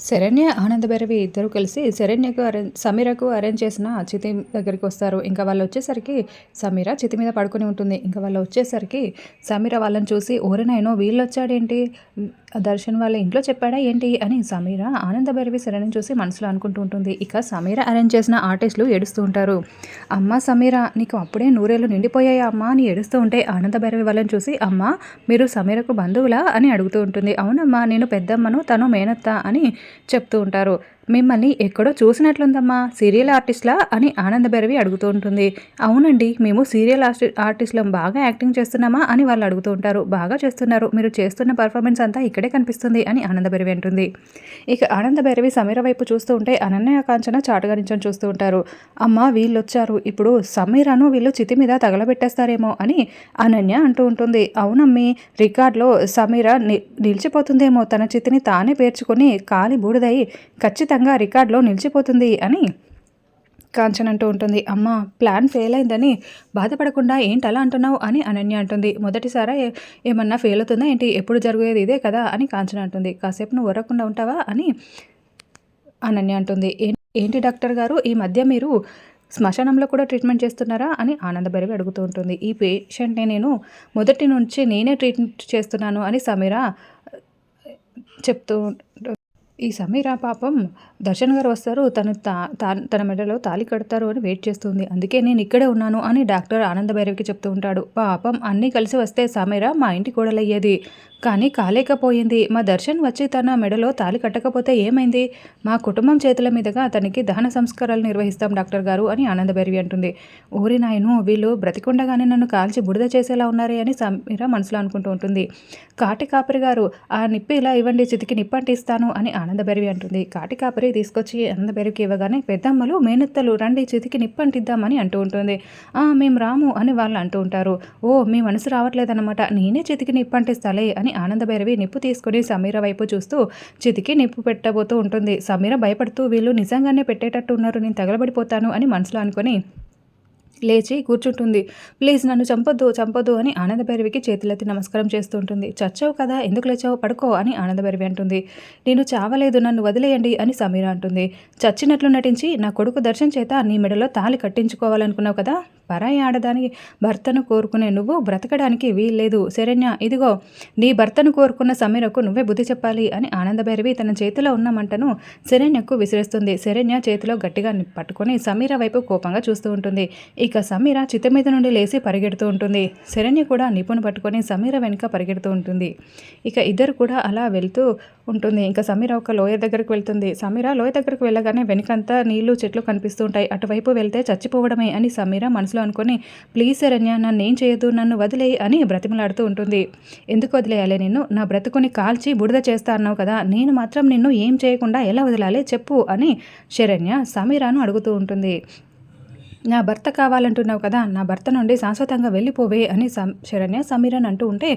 శరణ్య ఆనందభైరవి ఇద్దరు కలిసి శరణ్యకు arrange సమీరకు arrange చేసిన చితి దగ్గరికి వస్తారు. ఇంకా వాళ్ళు వచ్చేసరికి సమీర చితి మీద పడుకొని ఉంటుంది. ఇంకా వాళ్ళు వచ్చేసరికి సమీర వాళ్ళని చూసి ఓరినైనో వీళ్ళు వచ్చాడేంటి దర్శన్ వాళ్ళ ఇంట్లో చెప్పాడా ఏంటి? అని సమీర ఆనందభైరవి శరణ్యం చూసి మనసులో అనుకుంటూ ఉంటుంది. ఇక సమీర అరేంజ్ చేసిన ఆర్టిస్టులు ఏడుస్తూ ఉంటారు. అమ్మ సమీర నీకు అప్పుడే నూరేళ్ళు నిండిపోయాయి అమ్మ అని ఏడుస్తూ ఉంటే ఆనందభైరవి వాళ్ళని చూసి అమ్మ మీరు సమీరకు బంధువులా? అని అడుగుతూ ఉంటుంది. అవునమ్మా నేను పెద్దమ్మను తను మేనత్త అని చెప్తూ ఉంటారు. మిమ్మల్ని ఎక్కడో చూసినట్లుందమ్మా. సీరియల్ ఆర్టిస్ట్లా అని ఆనందభైరవి అడుగుతూ ఉంటుంది. అవునండి మేము సీరియల్ ఆర్టిస్ట్లం బాగా యాక్టింగ్ చేస్తున్నామా అని వాళ్ళు అడుగుతూ ఉంటారు. బాగా చేస్తున్నారు. మీరు చేస్తున్న పర్ఫార్మెన్స్ అంతా ఇక్కడే కనిపిస్తుంది అని ఆనందభైరవి అంటుంది. ఇక ఆనందభైరవి సమీర వైపు చూస్తూ ఉంటే అనన్య కాంచన చాటుగా నించొని చూస్తూ ఉంటారు. అమ్మ వీళ్ళు వచ్చారు ఇప్పుడు సమీరను వీళ్ళు చితి మీద తగలబెట్టేస్తారేమో అని అనన్య అంటూ ఉంటుంది. అవునమ్మి రికార్డులో సమీర నిలిచిపోతుందేమో. తన చితిని తానే పేర్చుకొని కాలి బూడిదై ఖచ్చితంగా ఖచ్చితంగా రికార్డులో నిలిచిపోతుంది అని కాంచన్ అంటూ ఉంటుంది. అమ్మ ప్లాన్ ఫెయిల్ అయిందని బాధపడకుండా ఏంటి అలా అంటున్నావు అని అనన్య అంటుంది. మొదటిసారి ఏమన్నా ఫెయిల్ అవుతుందా ఏంటి? ఎప్పుడు జరిగేది ఇదే కదా అని కాంచన అంటుంది. కాసేపు నువ్వు వరకుండా ఉంటావా అని అనన్య అంటుంది. ఏంటి డాక్టర్ గారు? ఈ మధ్య మీరు శ్మశానంలో కూడా ట్రీట్మెంట్ చేస్తున్నారా? అని ఆనందభరివి అడుగుతూ ఉంటుంది. ఈ పేషెంట్ని నేను మొదటి నుంచి నేనే ట్రీట్మెంట్ చేస్తున్నాను అని సమీరా చెప్తూ ఈ సమీర పాపం దర్శన్ గారు వస్తారు తను తా తన మెడలో తాలి కడతారు అని వెయిట్ చేస్తుంది. అందుకే నేను ఇక్కడే ఉన్నాను అని డాక్టర్ ఆనంద భైరవికి చెప్తూ ఉంటాడు. పాపం అన్నీ కలిసి వస్తే సమీర మా ఇంటి కోడలయ్యేది కానీ కాలేకపోయింది. మా దర్శన్ వచ్చి తన మెడలో తాలి కట్టకపోతే ఏమైంది? మా కుటుంబం చేతుల మీదుగా అతనికి దహన సంస్కారాలు నిర్వహిస్తాం డాక్టర్ గారు అని ఆనందభైరవి అంటుంది. ఊరి నాయను వీళ్ళు బ్రతికుండగానే నన్ను కాల్చి బుడిద చేసేలా ఉన్నారే అని సమీర మనసులో అనుకుంటూ ఉంటుంది. కాటి కాపరి గారు ఆ నిప్పి ఇలా ఇవ్వండి చితికి నిప్పంటిస్తాను అని ఆనందభైరవి అంటుంది. కాటి కాపరి తీసుకొచ్చి ఆనందభైరవికి ఇవ్వగానే పెద్దమ్మలు మేనత్తలు రండి చితికి నిప్పంటిద్దామని అంటూ ఉంటుంది. మేము రాము అని వాళ్ళు అంటూ ఉంటారు. ఓ మీ మనసు రావట్లేదన్నమాట. నేనే చితికి నిప్పంటిస్తాలే అని ఆనందభైరవి నిప్పు తీసుకుని సమీర వైపు చూస్తూ చితికి నిప్పు పెట్టబోతూ ఉంటుంది. సమీర భయపడుతూ వీళ్ళు నిజంగానే పెట్టేటట్టు ఉన్నారు నేను తగలబడిపోతాను అని మనసులో అనుకొని లేచి కూర్చుంటుంది. ప్లీజ్ నన్ను చంపొద్దు చంపొద్దు అని ఆనందభైరవికి చేతులెత్తి నమస్కారం చేస్తూ ఉంటుంది. చచ్చావు కదా ఎందుకు లేచావు? పడుకో అని ఆనందభైరవి అంటుంది. నేను చావలేదు నన్ను వదిలేయండి అని సమీర అంటుంది. చచ్చినట్లు నటించి నా కొడుకు దర్శనం చేత నీ మెడలో తాలి కట్టించుకోవాలనుకున్నావు కదా? పరాయి ఆడదానికి భర్తను కోరుకునే నువ్వు బ్రతకడానికి వీల్లేదు. శరణ్య ఇదిగో నీ భర్తను కోరుకున్న సమీరకు నువ్వే బుద్ధి చెప్పాలి అని ఆనందభైరవి తన చేతిలో ఉన్న మంటను శరణ్యకు విసిరేస్తుంది. శరణ్య చేతిలో గట్టిగా పట్టుకొని సమీర వైపు కోపంగా చూస్తూ ఉంటుంది. ఇక సమీర చిత్త మీద నుండి లేచి పరిగెడుతూ ఉంటుంది. శరణ్య కూడా నిపుణు పట్టుకొని సమీర వెనుక పరిగెడుతూ ఉంటుంది. ఇక ఇద్దరు కూడా అలా వెళ్తూ ఉంటుంది. ఇంకా సమీర ఒక లోయ దగ్గరకు వెళ్తుంది. సమీర లోయ దగ్గరకు వెళ్ళగానే వెనుకంతా నీళ్ళు చెట్లు కనిపిస్తూ ఉంటాయి అటువైపు వెళ్తే చచ్చిపోవడమే అని సమీర మనసులో అనుకొని ప్లీజ్ శరణ్య నన్ను ఏం చేయదు నన్ను వదిలేయి అని బ్రతిమలాడుతూ ఉంటుంది. ఎందుకు వదిలేయాలి నిన్ను? నా బ్రతుకుని కాల్చి బుడిద చేస్తా అన్నావు కదా నేను మాత్రం నిన్ను ఏం చేయకుండా ఎలా వదిలాలి చెప్పు అని శరణ్య సమీరాను అడుగుతూ ఉంటుంది. నా భర్త కావాలంటున్నావు కదా నా భర్త నుండి శాశ్వతంగా వెళ్ళిపోవే అని శరణ్య సమీరన్ అంటూ ఉంటే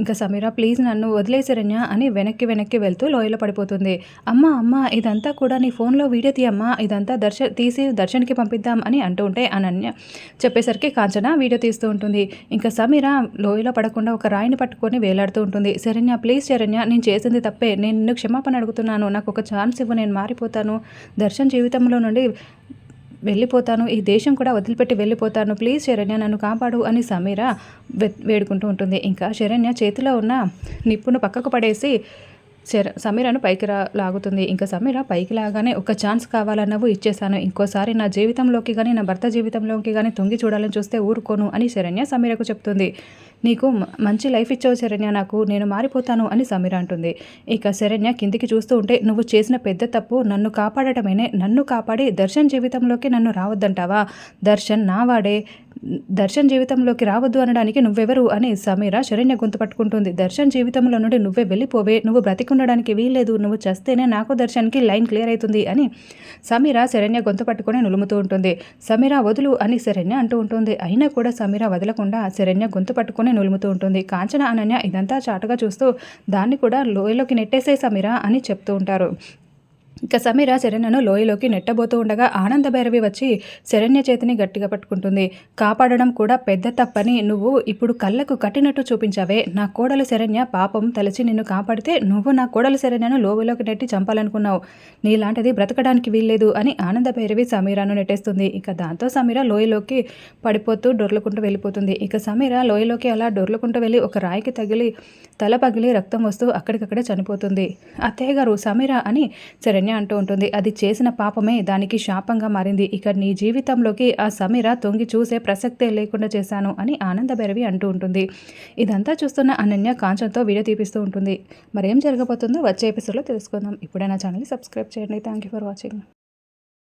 ఇంకా సమీర ప్లీజ్ నన్ను వదిలే శరణ్య అని వెనక్కి వెనక్కి వెళ్తూ లోయలో పడిపోతుంది. అమ్మ అమ్మ ఇదంతా కూడా నీ ఫోన్లో వీడియో తీయమ్మా ఇదంతా దర్శ తీసి దర్శన్కి పంపిద్దాం అని అంటూ ఉంటే అనన్య చెప్పేసరికి కాంచన వీడియో తీస్తూ ఉంటుంది. ఇంకా సమీర లోయలో పడకుండా ఒక రాయిని పట్టుకొని వేలాడుతూ ఉంటుంది. శరణ్య ప్లీజ్ శరణ్య నేను చేసింది తప్పే. నేను నిన్ను క్షమాపణ అడుగుతున్నాను. నాకు ఒక ఛాన్స్ ఇవ్వు నేను మారిపోతాను. దర్శన్ జీవితంలో నుండి వెళ్ళిపోతాను ఈ దేశం కూడా వదిలిపెట్టి వెళ్ళిపోతాను. ప్లీజ్ శరణ్య నన్ను కాపాడు అని సమీర వేడుకుంటూ ఉంటుంది. ఇంకా శరణ్య చేతిలో ఉన్న నిప్పును పక్కకు పడేసి సమీరను పైకి రా లాగుతుంది. ఇంకా సమీర పైకి లాగానే ఒక ఛాన్స్ కావాలన్నవు ఇచ్చేశాను. ఇంకోసారి నా జీవితంలోకి కానీ నా భర్త జీవితంలోకి కానీ తొంగి చూడాలని చూస్తే ఊరుకోను అని శరణ్య సమీరకు చెప్తుంది. నీకు మంచి లైఫ్ ఇచ్చావు శరణ్య నాకు నేను మారిపోతాను అని సమీర అంటుంది. ఇక శరణ్య కిందికి చూస్తూ ఉంటే నువ్వు చేసిన పెద్ద తప్పు నన్ను కాపాడటమేనే నన్ను కాపాడి దర్శన్ జీవితంలోకి నన్ను రావద్దంటావా? దర్శన్ నావాడే దర్శన్ జీవితంలోకి రావద్దు అనడానికి నువ్వెవరు అని సమీర శరణ్య గొంతు పట్టుకుంటుంది. దర్శన్ జీవితంలో నుండి నువ్వే వెళ్ళిపోవే నువ్వు బ్రతికుండడానికి వీల్లేదు నువ్వు చేస్తేనే నాకు దర్శన్కి లైన్ క్లియర్ అవుతుంది అని సమీర శరణ్య గొంతు పట్టుకొని నులుముతూ ఉంటుంది. సమీర వదులు అని శరణ్య అంటూ ఉంటుంది. అయినా కూడా సమీర వదలకుండా శరణ్య గొంతు పట్టుకొని నులుముతూ ఉంటుంది. కాంచన అనన్య ఇదంతా చాటుగా చూస్తూ దాన్ని కూడా లోయలోకి నెట్టేసే సమీర అని చెప్తూ ఉంటారు. ఇక సమీర శరణ్యను లోయలోకి నెట్టబోతూ ఉండగా ఆనంద భైరవి వచ్చి శరణ్య చేతిని గట్టిగా పట్టుకుంటుంది. కాపాడడం కూడా పెద్ద తప్పని నువ్వు ఇప్పుడు కళ్ళకు కట్టినట్టు చూపించావే. నా కోడలు శరణ్య పాపం తలచి నిన్ను కాపాడితే నువ్వు నా కోడలు శరణ్యను లోయలోకి నెట్టి చంపాలనుకున్నావు. నీలాంటిది బ్రతకడానికి వీల్లేదు అని ఆనంద భైరవి సమీరాను నెట్టేస్తుంది. ఇక దాంతో సమీర లోయలోకి పడిపోతూ డొర్లుకుంటూ వెళ్ళిపోతుంది. ఇక సమీర లోయలోకి అలా డొర్లుకుంటూ వెళ్ళి ఒక రాయికి తగిలి తల పగిలి రక్తం వస్తూ అక్కడికక్కడే చనిపోతుంది. అత్తయ్య గారు సమీర అని శరణ్య అంటూ ఉంటుంది. అది చేసిన పాపమే దానికి శాపంగా మారింది. ఇక నీ జీవితంలోకి ఆ సమీర తొంగి చూసే ప్రసక్తే లేకుండా చేశాను అని ఆనందభైరవి అంటూ ఉంటుంది. ఇదంతా చూస్తున్న అనన్య కాంచంతో వీడియో తీపిస్తూ ఉంటుంది. మరేం జరగబోతుందో వచ్చే ఎపిసోడ్లో తెలుసుకుందాం. ఇప్పుడే నా ఛానల్ని సబ్స్క్రైబ్ చేయండి. Thank you for watching.